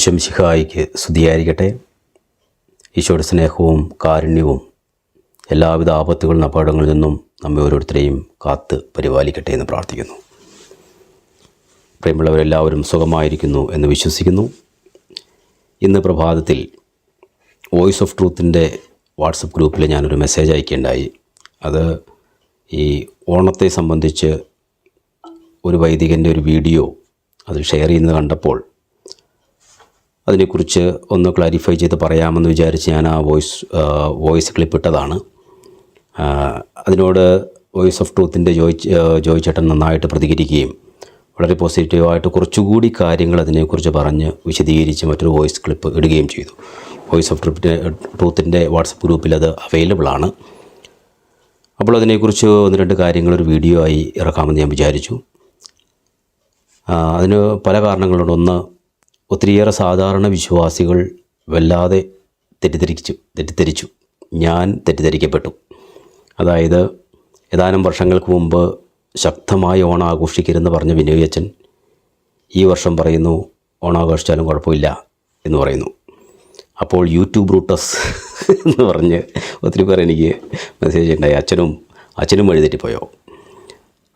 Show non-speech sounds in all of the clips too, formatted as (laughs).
വിശംശിഹായിക്ക് സ്തുതിയായിരിക്കട്ടെ. ഈശോയുടെ സ്നേഹവും കാരുണ്യവും എല്ലാവിധ ആപത്തുകളും അപകടങ്ങളിൽ നിന്നും നമ്മെ ഓരോരുത്തരെയും കാത്ത് പരിപാലിക്കട്ടെ എന്ന് പ്രാർത്ഥിക്കുന്നു. പ്രിയമുള്ളവരെല്ലാവരും സുഖമായിരിക്കുന്നു എന്ന് വിശ്വസിക്കുന്നു. ഇന്ന് പ്രഭാതത്തിൽ വോയിസ് ഓഫ് ട്രൂത്തിന്റെ വാട്സപ്പ് ഗ്രൂപ്പിൽ ഞാനൊരു മെസ്സേജ് അയക്കുകയുണ്ടായി. അത് ഈ ഓണത്തെ സംബന്ധിച്ച് ഒരു വൈദികന്റെ ഒരു വീഡിയോ അതിൽ ഷെയർ ചെയ്യുന്നത് കണ്ടപ്പോൾ അതിനെക്കുറിച്ച് ഒന്ന് ക്ലാരിഫൈ ചെയ്ത് പറയാമെന്ന് വിചാരിച്ച് ഞാൻ ആ വോയിസ് വോയിസ് ക്ലിപ്പ് ഇട്ടതാണ്. അതിനോട് വോയിസ് ഓഫ് ട്രൂത്തിന്റെ ജോയ് ജോയ് ചേട്ടൻ നന്നായിട്ട് പ്രതികരിക്കുകയും വളരെ പോസിറ്റീവായിട്ട് കുറച്ചുകൂടി കാര്യങ്ങൾ അതിനെക്കുറിച്ച് പറഞ്ഞ് വിശദീകരിച്ച് മറ്റൊരു വോയിസ് ക്ലിപ്പ് ഇടുകയും ചെയ്തു. വോയിസ് ഓഫ് ട്രിപ്പിന്റെ ട്രൂത്തിന്റെ വാട്സപ്പ് ഗ്രൂപ്പിൽ അത് അവൈലബിൾ ആണ്. അപ്പോൾ അതിനെക്കുറിച്ച് ഒന്ന് രണ്ട് കാര്യങ്ങൾ ഒരു വീഡിയോ ആയി ഇറക്കാമെന്ന് ഞാൻ വിചാരിച്ചു. അതിന് പല കാരണങ്ങളുണ്ട്. ഒന്ന് ഒത്തിരിയേറെ സാധാരണ വിശ്വാസികൾ വല്ലാതെ തെറ്റിദ്ധരിച്ചു തെറ്റിദ്ധരിച്ചു. ഞാൻ തെറ്റിദ്ധരിക്കപ്പെട്ടു. അതായത് ഏതാനും വർഷങ്ങൾക്ക് മുമ്പ് ശക്തമായി ഓണം ആഘോഷിക്കരുതെന്ന് പറഞ്ഞ വിനോയച്ചൻ ഈ വർഷം പറയുന്നു ഓണം ആഘോഷിച്ചാലും കുഴപ്പമില്ല എന്ന് പറയുന്നു. അപ്പോൾ യൂട്യൂബ് റൂട്ടസ് എന്ന് പറഞ്ഞ് ഒത്തിരി പേർ എനിക്ക് മെസ്സേജ് ഉണ്ടായി അച്ഛനും അച്ഛനും വഴിതെറ്റിപ്പോയോ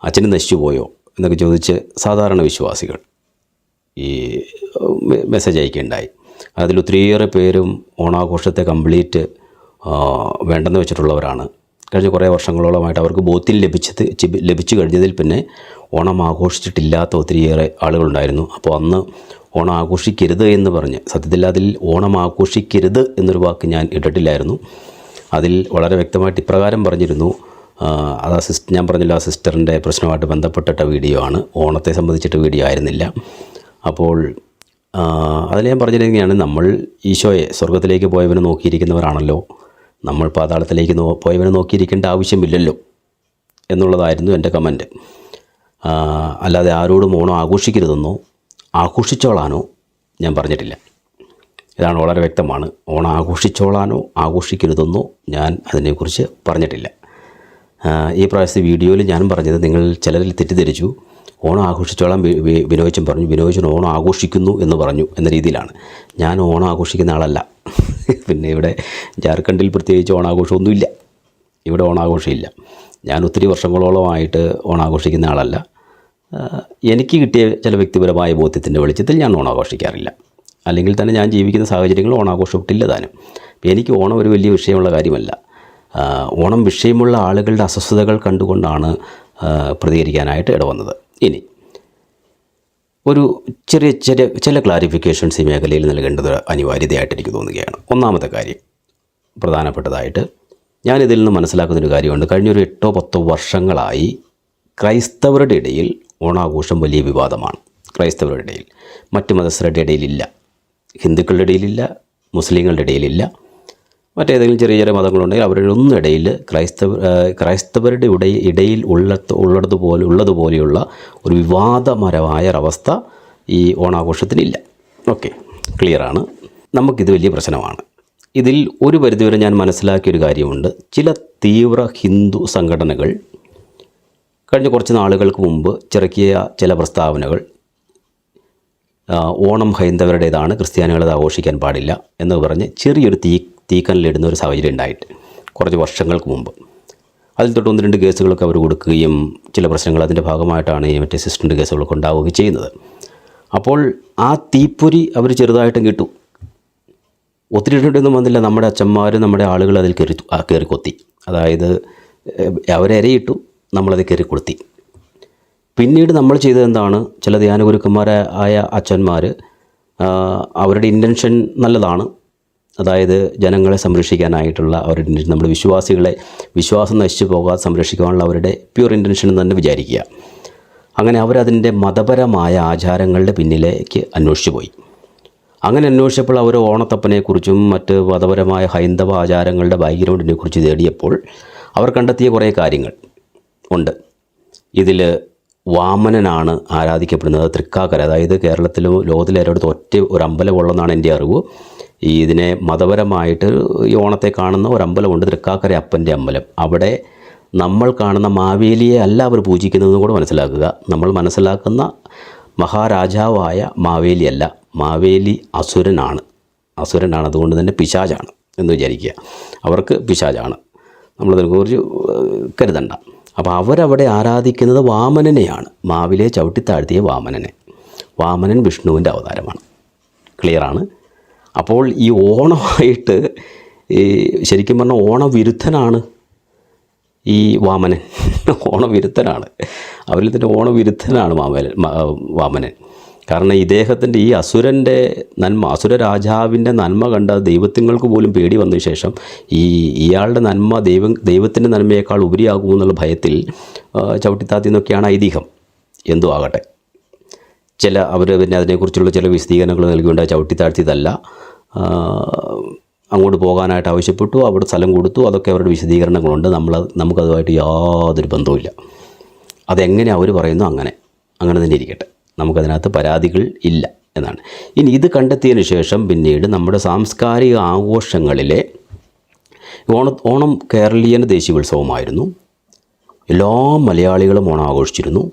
അച്ഛനും നശിച്ചു പോയോ എന്നൊക്കെ ചോദിച്ച് സാധാരണ വിശ്വാസികൾ. ഈ മെസ്സേജ് അയക്കുകയുണ്ടായി. അതിൽ ഒത്തിരിയേറെ പേരും ഓണാഘോഷത്തെ കംപ്ലീറ്റ് വേണ്ടെന്ന് വെച്ചിട്ടുള്ളവരാണ്. കഴിഞ്ഞ കുറേ വർഷങ്ങളോളമായിട്ട് അവർക്ക് ബോധ്യം ലഭിച്ചത് ലഭിച്ചു കഴിഞ്ഞതിൽ പിന്നെ ഓണം ആഘോഷിച്ചിട്ടില്ലാത്ത ഒത്തിരിയേറെ ആളുകളുണ്ടായിരുന്നു. അപ്പോൾ അന്ന് ഓണം ആഘോഷിക്കരുത് എന്ന് പറഞ്ഞ് സത്യത്തിൽ അതിൽ ഓണം ആഘോഷിക്കരുത് എന്നൊരു വാക്ക് ഞാൻ ഇട്ടിട്ടില്ലായിരുന്നു. അതിൽ വളരെ വ്യക്തമായിട്ട് ഇപ്രകാരം പറഞ്ഞിരുന്നു അത് ആ സിസ്റ്റർ ഞാൻ പറഞ്ഞല്ലോ ആ സിസ്റ്ററിന്റെ പ്രശ്നമായിട്ട് ബന്ധപ്പെട്ടിട്ട വീഡിയോ ആണ്. ഓണത്തെ സംബന്ധിച്ചിട്ട് വീഡിയോ ആയിരുന്നില്ല. അപ്പോൾ അതിൽ ഞാൻ പറഞ്ഞിരിക്കുകയാണ് നമ്മൾ ഈശോയെ സ്വർഗത്തിലേക്ക് പോയവനെ നോക്കിയിരിക്കുന്നവരാണല്ലോ. നമ്മൾ പാതാളത്തിലേക്ക് നോ പോയവനെ നോക്കിയിരിക്കേണ്ട ആവശ്യമില്ലല്ലോ എന്നുള്ളതായിരുന്നു എന്റെ കമന്റ്. അല്ലാതെ ആരോടും ഓണം ആഘോഷിക്കരുതെന്നോ ആഘോഷിച്ചോളാനോ ഞാൻ പറഞ്ഞിട്ടില്ല. ഇതാണ് വളരെ വ്യക്തമാണ്. ഓണം ആഘോഷിച്ചോളാനോ ആഘോഷിക്കരുതെന്നോ ഞാൻ അതിനെക്കുറിച്ച് പറഞ്ഞിട്ടില്ല. ഈ പ്രാവശ്യത്തെ വീഡിയോയിൽ ഞാൻ പറഞ്ഞത് നിങ്ങൾ ചിലരിൽ തെറ്റിദ്ധരിച്ചു. ഓണം ആഘോഷിച്ചോളാം വി- വി- പറഞ്ഞു. വിനോദിച്ചൻ ഓണം ആഘോഷിക്കുന്നു എന്ന് പറഞ്ഞു എന്ന രീതിയിലാണ്. ഞാൻ ഓണം ആഘോഷിക്കുന്ന ആളല്ല. (laughs) പിന്നെ ഇവിടെ ജാർഖണ്ഡിൽ പ്രത്യേകിച്ച് ഓണാഘോഷമൊന്നുമില്ല. ഇവിടെ ഓണാഘോഷമില്ല. ഞാൻ ഒത്തിരി വർഷങ്ങളോളമായിട്ട് ഓണാഘോഷിക്കുന്ന ആളല്ല. എനിക്ക് കിട്ടിയ ചില വ്യക്തിപരമായ ബോധ്യത്തിന്റെ വെളിച്ചത്തിൽ ഞാൻ ഓണാഘോഷിക്കാറില്ല. അല്ലെങ്കിൽ തന്നെ ഞാൻ ജീവിക്കുന്ന സാഹചര്യങ്ങൾ ഓണാഘോഷമില്ല താനും. എനിക്ക് ഓണം ഒരു വലിയ വിഷയമുള്ള കാര്യമല്ല. ഓണം വിഷയമുള്ള ആളുകളുടെ അസ്വസ്ഥതകൾ കണ്ടുകൊണ്ടാണ് പ്രതികരിക്കാനായിട്ട് ഇടവന്നത്. ഇനി ഒരു ചെറിയ ചെറിയ ചില ക്ലാരിഫിക്കേഷൻസ് ഈ മേഖലയിൽ നൽകേണ്ടത് അനിവാര്യതയായിട്ട് എനിക്ക് തോന്നുകയാണ്. ഒന്നാമത്തെ കാര്യം പ്രധാനപ്പെട്ടതായിട്ട് ഞാനിതിൽ നിന്ന് മനസ്സിലാക്കുന്നൊരു കാര്യമുണ്ട്. കഴിഞ്ഞൊരു എട്ടോ പത്തോ വർഷങ്ങളായി ക്രൈസ്തവരുടെ ഇടയിൽ ഓണാഘോഷം വലിയ വിവാദമാണ്. ക്രൈസ്തവരുടെ ഇടയിൽ. മറ്റ് മതസ്ഥരുടെ ഇടയിലില്ല. ഹിന്ദുക്കളുടെ ഇടയിലില്ല. മുസ്ലിങ്ങളുടെ ഇടയിലില്ല. മറ്റേതെങ്കിലും ചെറിയ ചെറിയ മതങ്ങളുണ്ടെങ്കിൽ അവരുടെ ഒന്നിടയിൽ ഇടയിൽ ക്രൈസ്തവ ക്രൈസ്തവരുടെ ഇട ഇടയിൽ ഉള്ള ഉള്ളതുപോലെ ഉള്ളതുപോലെയുള്ള ഒരു വിവാദപരമായ ഒരവസ്ഥ ഈ ഓണാഘോഷത്തിനില്ല. ഓക്കെ ക്ലിയറാണ്. നമുക്കിത് വലിയ പ്രശ്നമാണ്. ഇതിൽ ഒരു പരിധിവരെ ഞാൻ മനസ്സിലാക്കിയൊരു കാര്യമുണ്ട്. ചില തീവ്ര ഹിന്ദു സംഘടനകൾ കഴിഞ്ഞ കുറച്ച് നാളുകൾക്ക് മുമ്പ് ചിറക്കിയ ചില പ്രസ്താവനകൾ ഓണം ഹൈന്ദവരുടേതാണ് ക്രിസ്ത്യാനികളത് ആഘോഷിക്കാൻ പാടില്ല എന്ന് പറഞ്ഞ് ചെറിയൊരു തീ തീക്കനലിടുന്ന ഒരു സാഹചര്യം ഉണ്ടായിട്ട് കുറച്ച് വർഷങ്ങൾക്ക് മുമ്പ്. അതിൽ തൊട്ട് ഒന്ന് രണ്ട് കേസുകളൊക്കെ അവർ കൊടുക്കുകയും ചില പ്രശ്നങ്ങൾ അതിന്റെ ഭാഗമായിട്ടാണ് ഈ മറ്റേ സിസ്റ്റന്റ് കേസുകളൊക്കെ ഉണ്ടാവുകയും ചെയ്യുന്നത്. അപ്പോൾ ആ തീപ്പൊരി അവർ ചെറുതായിട്ടും കിട്ടു. ഒത്തിരി ഇടൊന്നും വന്നില്ല. നമ്മുടെ അച്ഛന്മാർ നമ്മുടെ ആളുകൾ അതിൽ കയറി കയറി കൊത്തി. അതായത് അവരെരയിട്ടു നമ്മളത് കയറി കൊളുത്തി. പിന്നീട് നമ്മൾ ചെയ്തത് എന്താണ്? ചില ധ്യാനഗുരുക്കന്മാരായ അച്ഛന്മാർ അവരുടെ ഇന്റൻഷൻ നല്ലതാണ്. അതായത് ജനങ്ങളെ സംരക്ഷിക്കാനായിട്ടുള്ള അവരുടെ ഇന്റൻഷൻ നമ്മുടെ വിശ്വാസികളെ വിശ്വാസം നശിച്ചു പോകാതെ സംരക്ഷിക്കാനുള്ള അവരുടെ പ്യൂർ ഇന്റൻഷൻ എന്ന് തന്നെ വിചാരിക്കുക. അങ്ങനെ അവരതിന്റെ മതപരമായ ആചാരങ്ങളുടെ പിന്നിലേക്ക് അന്വേഷിച്ചു പോയി. അങ്ങനെ അന്വേഷിച്ചപ്പോൾ അവർ ഓണത്തപ്പനെക്കുറിച്ചും മറ്റ് മതപരമായ ഹൈന്ദവ ആചാരങ്ങളുടെ ബാക്ക്ഗ്രൗണ്ടിനെ കുറിച്ച് തേടിയപ്പോൾ അവർ കണ്ടെത്തിയ കുറേ കാര്യങ്ങൾ ഉണ്ട്. ഇതിൽ വാമനനാണ് ആരാധിക്കപ്പെടുന്നത് തൃക്കാക്കര. അതായത് കേരളത്തിലും ലോകത്തിലെ അടുത്ത് ഒറ്റ ഒരു അമ്പലമുള്ളതെന്നാണ് എന്റെ അറിവ്. ഈ ഇതിനെ മതപരമായിട്ട് ഈ ഓണത്തെ കാണുന്ന ഒരു അമ്പലമുണ്ട് തൃക്കാക്കര അപ്പന്റെ അമ്പലം. അവിടെ നമ്മൾ കാണുന്ന മാവേലിയെ അല്ല അവർ പൂജിക്കുന്നതെന്ന് കൂടെ മനസ്സിലാക്കുക. നമ്മൾ മനസ്സിലാക്കുന്ന മഹാരാജാവായ മാവേലിയല്ല മാവേലി അസുരനാണ്. അസുരനാണ്. അതുകൊണ്ട് തന്നെ പിശാചാണ് എന്ന് വിചാരിക്കുക. അവർക്ക് പിശാചാണ്. നമ്മളതിനെക്കുറിച്ച് കുറിച്ച് കരുതണ്ട. അപ്പോൾ അവരവിടെ ആരാധിക്കുന്നത് വാമനനെയാണ്. മാവിലെ ചവിട്ടിത്താഴ്ത്തിയ വാമനനെ. വാമനൻ വിഷ്ണുവിന്റെ അവതാരമാണ്. ക്ലിയറാണ് അപ്പോൾ ഈ ഓണമായിട്ട് ഈ ശരിക്കും പറഞ്ഞാൽ ഓണവിരുദ്ധനാണ് ഈ വാമനൻ. ഓണവിരുദ്ധനാണ്. അവരിൽ തന്നെ ഓണവിരുദ്ധനാണ് വാമനൻ വാമനൻ. കാരണം ഇദ്ദേഹത്തിന്റെ ഈ അസുരന്റെ നന്മ അസുര രാജാവിന്റെ നന്മ കണ്ട ദൈവത്തിങ്ങൾക്ക് പോലും പേടി വന്ന ശേഷം ഈ ഇയാളുടെ നന്മ ദൈവം ദൈവത്തിന്റെ നന്മയേക്കാൾ ഉപരിയാകുമെന്നുള്ള ഭയത്തിൽ ചവിട്ടിത്താത്തി എന്നൊക്കെയാണ് ഐതിഹ്യം. എന്തോ ആകട്ടെ. ചില അവർ പിന്നെ അതിനെക്കുറിച്ചുള്ള ചില വിശദീകരണങ്ങൾ നൽകിയുണ്ടായി ചവിട്ടി താഴ്ത്തിയതല്ല അങ്ങോട്ട് പോകാനായിട്ട് ആവശ്യപ്പെട്ടു അവിടെ സ്ഥലം കൊടുത്തു അതൊക്കെ അവരുടെ വിശദീകരണങ്ങളുണ്ട്. നമ്മൾ നമുക്കതുമായിട്ട് യാതൊരു ബന്ധവുമില്ല. അതെങ്ങനെ അവർ പറയുന്നു അങ്ങനെ. അങ്ങനെ തന്നെ ഇരിക്കട്ടെ. നമുക്കതിനകത്ത് പരാതികൾ ഇല്ല എന്നാണ്. ഇനി ഇത് കണ്ടെത്തിയതിന് ശേഷം പിന്നീട് നമ്മുടെ സാംസ്കാരിക ആഘോഷങ്ങളിലെ ഓണ ഓണം കേരളീയൻ ദേശീയോത്സവമായിരുന്നു. എല്ലാ മലയാളികളും ഓണം ആഘോഷിച്ചിരുന്നു.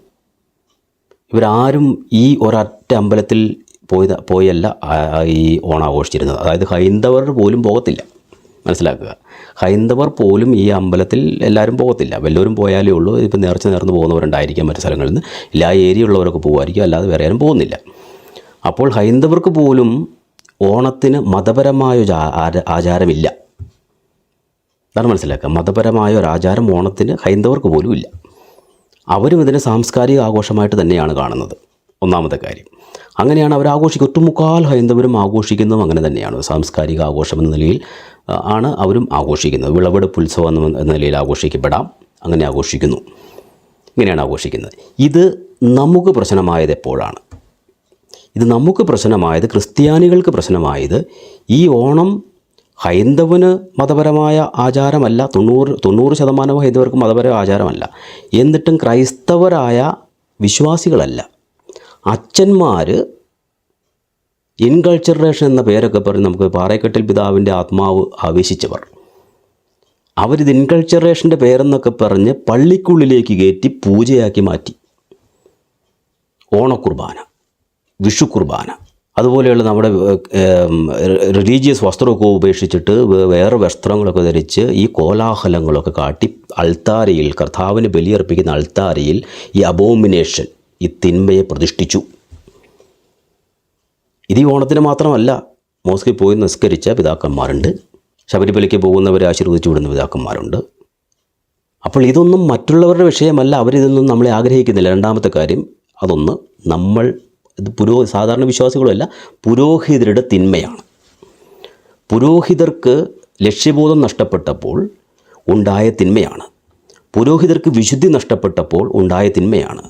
ഇവരാരും ഈ ഒരൊറ്റ അമ്പലത്തിൽ പോയത് പോയല്ല ഈ ഓണം ആഘോഷിച്ചിരുന്നത് അതായത് ഹൈന്ദവർ പോലും പോകത്തില്ല. മനസ്സിലാക്കുക. ഹൈന്ദവർ പോലും ഈ അമ്പലത്തിൽ എല്ലാവരും പോകത്തില്ല. വല്ലവരും പോയാലേ ഉള്ളൂ. ഇപ്പം നേർച്ച നേർന്ന് പോകുന്നവരുണ്ടായിരിക്കാം മറ്റു സ്ഥലങ്ങളിൽ നിന്ന്. ഇല്ല ആ ഏരിയ ഉള്ളവരൊക്കെ പോകുമായിരിക്കും. അല്ലാതെ വേറെ ആരും പോകുന്നില്ല. അപ്പോൾ ഹൈന്ദവർക്ക് പോലും ഓണത്തിന് മതപരമായ ഒരു ആചാരമില്ല. അതാണ് മനസ്സിലാക്കുക. മതപരമായ ഒരു ആചാരം ഓണത്തിന് ഹൈന്ദവർക്ക് പോലും ഇല്ല. അവരും ഇതിനെ സാംസ്കാരിക ആഘോഷമായിട്ട് തന്നെയാണ് കാണുന്നത്. ഒന്നാമത്തെ കാര്യം അങ്ങനെയാണ് അവർ ആഘോഷിക്കുക. ഒട്ടുമുക്കാൽ ഹൈന്ദവരും ആഘോഷിക്കുന്നതും അങ്ങനെ തന്നെയാണ്. സാംസ്കാരിക ആഘോഷം എന്ന നിലയിൽ ആണ് അവരും ആഘോഷിക്കുന്നത്. വിളവെടുപ്പ് ഉത്സവം എന്ന നിലയിൽ ആഘോഷിക്കപ്പെടാം അങ്ങനെ ആഘോഷിക്കുന്നു. ഇങ്ങനെയാണ് ആഘോഷിക്കുന്നത്. ഇത് നമുക്ക് പ്രശ്നമായത് എപ്പോഴാണ്? ഇത് നമുക്ക് പ്രശ്നമായത് ക്രിസ്ത്യാനികൾക്ക് പ്രശ്നമായത് ഈ ഓണം ഹൈന്ദവന് മതപരമായ ആചാരമല്ല തൊണ്ണൂറ് തൊണ്ണൂറ് ശതമാനം ഹൈന്ദവർക്ക് മതപര ആചാരമല്ല. എന്നിട്ടും ക്രൈസ്തവരായ വിശ്വാസികളല്ല. അച്ഛന്മാർ ഇൻകൾച്ചറേഷൻ എന്ന പേരൊക്കെ പറഞ്ഞ് നമുക്ക് പാറക്കെട്ടിൽ പിതാവിന്റെ ആത്മാവ് ആവേശിച്ചവർ. അവരിത് ഇൻകൾച്ചറേഷന്റെ പേരെന്നൊക്കെ പറഞ്ഞ് പള്ളിക്കുള്ളിലേക്ക് കയറ്റി പൂജയാക്കി മാറ്റി. ഓണക്കുർബാന വിഷു കുർബാന അതുപോലെയുള്ള നമ്മുടെ റിലീജിയസ് വസ്ത്രമൊക്കെ ഉപേക്ഷിച്ചിട്ട് വേറെ വസ്ത്രങ്ങളൊക്കെ ധരിച്ച് ഈ കോലാഹലങ്ങളൊക്കെ കാട്ടി അൾത്താരയിൽ കർത്താവിന് ബലിയർപ്പിക്കുന്ന അൾത്താരയിൽ ഈ അബോമിനേഷൻ ഈ തിന്മയെ പ്രതിഷ്ഠിച്ചു. ഇത് ഈ ഓണത്തിന് മാത്രമല്ല മോസ്കിൽ പോയി നിസ്കരിച്ച പിതാക്കന്മാരുണ്ട്. ശബരിമലയ്ക്ക് പോകുന്നവരെ ആശീർവദിച്ചു വിടുന്ന പിതാക്കന്മാരുണ്ട്. അപ്പോൾ ഇതൊന്നും മറ്റുള്ളവരുടെ വിഷയമല്ല അവരിതൊന്നും നമ്മളെ ആഗ്രഹിക്കുന്നില്ല. രണ്ടാമത്തെ കാര്യം അതൊന്ന് നമ്മൾ ഇത് പുരോ സാധാരണ വിശ്വാസികളല്ല പുരോഹിതരുടെ തിന്മയാണ്. പുരോഹിതർക്ക് ലക്ഷ്യബോധം നഷ്ടപ്പെട്ടപ്പോൾ ഉണ്ടായ തിന്മയാണ്. പുരോഹിതർക്ക് വിശുദ്ധി നഷ്ടപ്പെട്ടപ്പോൾ ഉണ്ടായ തിന്മയാണ്.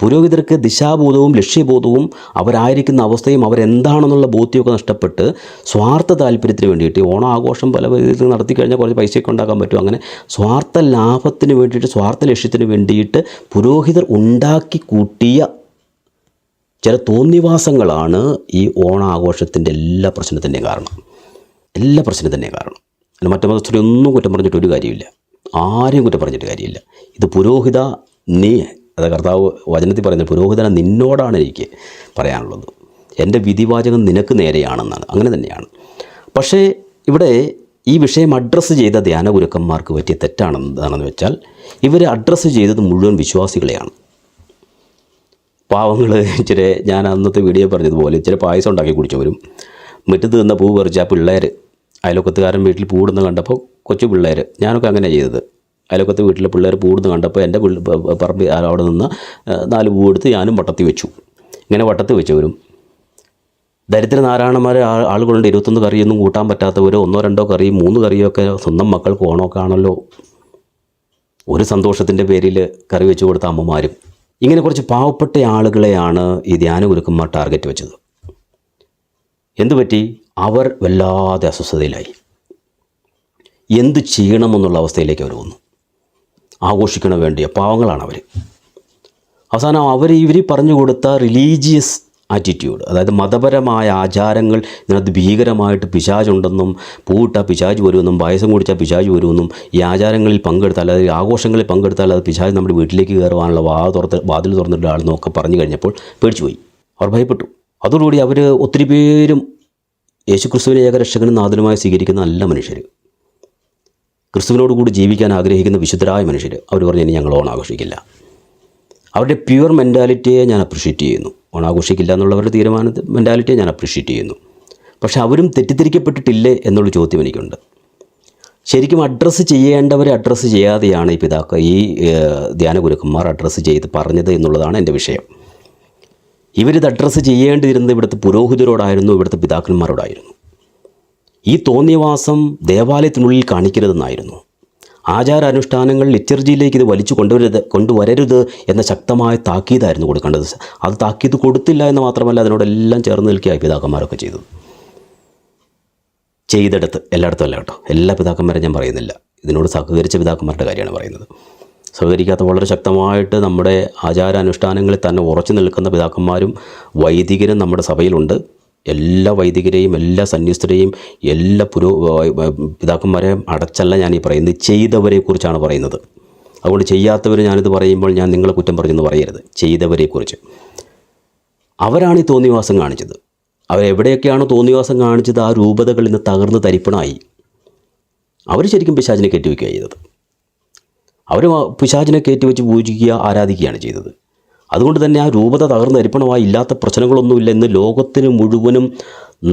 പുരോഹിതർക്ക് ദിശാബോധവും ലക്ഷ്യബോധവും അവരായിരിക്കുന്ന അവസ്ഥയും അവരെന്താണെന്നുള്ള ബോധ്യമൊക്കെ നഷ്ടപ്പെട്ട് സ്വാർത്ഥ താല്പര്യത്തിന് വേണ്ടിയിട്ട് ഓണാഘോഷം പല രീതിയിൽ നടത്തി കഴിഞ്ഞാൽ കുറച്ച് പൈസയൊക്കെ ഉണ്ടാക്കാൻ പറ്റും. അങ്ങനെ സ്വാർത്ഥ ലാഭത്തിന് വേണ്ടിയിട്ട് സ്വാർത്ഥ ലക്ഷ്യത്തിന് വേണ്ടിയിട്ട് പുരോഹിതർ ഉണ്ടാക്കി കൂട്ടിയ ചില തോന്നിവാസങ്ങളാണ് ഈ ഓണാഘോഷത്തിന്റെ എല്ലാ പ്രശ്നത്തിന്റെയും കാരണം. എല്ലാ പ്രശ്നത്തിന്റെയും കാരണം. അല്ല മറ്റു മതസ്ഥരെ ഒന്നും കുറ്റം പറഞ്ഞിട്ട് ഒരു കാര്യമില്ല ആരെയും കുറ്റം പറഞ്ഞിട്ട് കാര്യമില്ല. ഇത് പുരോഹിത നീ അത് കർത്താവ് വചനത്തിൽ പറയുന്നത് പുരോഹിതന നിന്നോടാണ് എനിക്ക് പറയാനുള്ളത്. എന്റെ വിധിവാചകം നിനക്ക് നേരെയാണെന്നാണ്. അങ്ങനെ തന്നെയാണ്. പക്ഷേ ഇവിടെ ഈ വിഷയം അഡ്രസ്സ് ചെയ്ത ധ്യാന ഗുരുക്കന്മാർക്ക് പറ്റിയ തെറ്റാണെന്താണെന്ന് വെച്ചാൽ ഇവർ അഡ്രസ്സ് ചെയ്തത് മുഴുവൻ വിശ്വാസികളെയാണ്. പാവങ്ങൾ ഇച്ചിരി ഞാൻ അന്നത്തെ വീഡിയോ പറഞ്ഞതുപോലെ ഇച്ചിരി പായസം ഉണ്ടാക്കി കുടിച്ചവരും മുറ്റത്ത് നിന്ന പൂ പറിച്ച ആ പിള്ളേർ അയലൊക്കത്തുകാരൻ വീട്ടിൽ പൂടുന്ന കണ്ടപ്പോൾ കൊച്ചു പിള്ളേർ ഞാനൊക്കെ അങ്ങനെ ചെയ്തത്. അയൽവക്കത്ത് വീട്ടിലെ പിള്ളേർ പൂടുന്ന കണ്ടപ്പോൾ എന്റെ പിള്ള- പ- പ- പറമ്പിൽ അവിടെ നിന്ന് നാല് പൂ എടുത്ത് ഞാനും വട്ടത്തി വെച്ചു. ഇങ്ങനെ വട്ടത്തിൽ വെച്ചവരും ദരിദ്ര നാരായണന്മാർ ആളുകളുണ്ട്. ഇരുപത്തൊന്ന് കറിയൊന്നും കൂട്ടാൻ പറ്റാത്തവരോ ഒന്നോ രണ്ടോ കറി മൂന്ന് കറിയൊക്കെ സ്വന്തം മക്കൾക്ക് ഓണമൊക്കെ ആണല്ലോ. ഒരു സന്തോഷത്തിന്റെ പേരിൽ കറി വെച്ച് കൊടുത്ത അമ്മമാരും. ഇങ്ങനെ കുറച്ച് പാവപ്പെട്ട ആളുകളെയാണ് ഈ ധ്യാന ഗുരുക്കന്മാർ ടാർഗറ്റ് വെച്ചത്. എന്തുപറ്റി അവർ വല്ലാതെ അസ്വസ്ഥതയിലായി. എന്ത് ചെയ്യണമെന്നുള്ള അവസ്ഥയിലേക്ക് അവർ വന്നു. ആഘോഷിക്കണം വേണ്ടിയ പാവങ്ങളാണ് അവർ അവസാനം അവർ ഇവർ പറഞ്ഞു കൊടുത്ത റിലീജിയസ് ആറ്റിറ്റ്യൂഡ് അതായത് മതപരമായ ആചാരങ്ങൾ ഇതിനകത്ത് ഭീകരമായിട്ട് പിശാചുണ്ടെന്നും പൂവിട്ട പിശാജ് വരുമെന്നും പായസം കുടിച്ചാൽ പിശാജ് വരുമെന്നും ഈ ആചാരങ്ങളിൽ പങ്കെടുത്താൽ ഈ ആഘോഷങ്ങളിൽ പങ്കെടുത്താൽ അത് പിശാജ് നമ്മുടെ വീട്ടിലേക്ക് കയറുവാനുള്ള വാ തുറത്ത് വാതിൽ തുറന്നിട്ട് ആളെന്നൊക്കെ പറഞ്ഞു കഴിഞ്ഞപ്പോൾ പേടിച്ചുപോയി. അവർ ഭയപ്പെട്ടു. അതോടുകൂടി അവർ ഒത്തിരി പേരും യേശു ക്രിസ്തുവിനെ ഏകരക്ഷകനും നാഥനുമായി സ്വീകരിക്കുന്ന നല്ല മനുഷ്യർ. ക്രിസ്തുവിനോട് കൂടി ജീവിക്കാൻ ആഗ്രഹിക്കുന്ന വിശുദ്ധരായ മനുഷ്യർ. അവർ പറഞ്ഞു ഞങ്ങൾ ഓണം ആഘോഷിക്കില്ല അവരുടെ പ്യുവർ മെന്റാലിറ്റിയെ ഞാൻ അപ്രിഷ്യേറ്റ് ചെയ്യുന്നു. ഓണം ആഘോഷിക്കില്ല എന്നുള്ളവരുടെ തീരുമാന മെന്റാലിറ്റിയെ ഞാൻ അപ്രീഷിയേറ്റ് ചെയ്യുന്നു. പക്ഷെ അവരും തെറ്റിദ്ധരിക്കപ്പെട്ടിട്ടില്ലേ എന്നുള്ള ചോദ്യം എനിക്കുണ്ട്. ശരിക്കും അഡ്രസ്സ് ചെയ്യേണ്ടവരെ അഡ്രസ്സ് ചെയ്യാതെയാണ് ഈ പിതാക്ക ഈ ധ്യാനഗുരുക്കന്മാർ അഡ്രസ്സ് ചെയ്ത് പറഞ്ഞത് എന്നുള്ളതാണ് എന്റെ വിഷയം. ഇവരിത് അഡ്രസ്സ് ചെയ്യേണ്ടിയിരുന്നത് ഇവിടുത്തെ പുരോഹിതരോടായിരുന്നു ഇവിടുത്തെ പിതാക്കന്മാരോടായിരുന്നു. ഈ തോന്നിയവാസം ദേവാലയത്തിനുള്ളിൽ കാണിക്കരുതെന്നായിരുന്നു. ആചാരാനുഷ്ഠാനങ്ങൾ ലിറ്റർജിയിലേക്ക് ഇത് വലിച്ചു കൊണ്ടുവരരുത് കൊണ്ടുവരരുത് എന്ന ശക്തമായ താക്കീതായിരുന്നു കൊടുക്കേണ്ടത്. അത് താക്കീത് കൊടുത്തില്ല എന്ന് മാത്രമല്ല അതിനോടെല്ലാം ചേർന്ന് നിൽക്കുക പിതാക്കന്മാരൊക്കെ ചെയ്തു ചെയ്തെടുത്ത് എല്ലായിടത്തും അല്ല കേട്ടോ. എല്ലാ പിതാക്കന്മാരും ഞാൻ പറയുന്നില്ല. ഇതിനോട് സഹകരിച്ച പിതാക്കന്മാരുടെ കാര്യമാണ് പറയുന്നത്. സഹകരിക്കാത്ത വളരെ ശക്തമായിട്ട് നമ്മുടെ ആചാരാനുഷ്ഠാനങ്ങളിൽ തന്നെ ഉറച്ചു നിൽക്കുന്ന പിതാക്കന്മാരും വൈദികരും നമ്മുടെ സഭയിലുണ്ട്. എല്ലാ വൈദികരെയും എല്ലാ സന്യസ്തരെയും എല്ലാ പുരോ പിതാക്കന്മാരെയും അടച്ചല്ല ഞാൻ ഈ പറയുന്നത്. ചെയ്തവരെക്കുറിച്ചാണ് പറയുന്നത്. അതുകൊണ്ട് ചെയ്യാത്തവർ ഞാനിത് പറയുമ്പോൾ ഞാൻ നിങ്ങളെ കുറ്റം പറഞ്ഞെന്ന് പറയരുത്. ചെയ്തവരെക്കുറിച്ച്. അവരാണ് ഈ തോന്നിവാസം കാണിച്ചത്. അവരെവിടെയൊക്കെയാണോ തോന്നിവാസം കാണിച്ചത് ആ രൂപതകൾ ഇന്ന് തകർന്ന് തരിപ്പണായി. അവർ ശരിക്കും പിശാചിനെ കയറ്റിവെക്കുകയാണ് ചെയ്തത്. അവർ പിശാചിനെ കയറ്റിവെച്ച് പൂജിക്കുക ആരാധിക്കുകയാണ് ചെയ്തത്. അതുകൊണ്ട് തന്നെ ആ രൂപത തകർന്ന് അരിപ്പണമായി ഇല്ലാത്ത പ്രശ്നങ്ങളൊന്നുമില്ല ഇന്ന് ലോകത്തിന് മുഴുവനും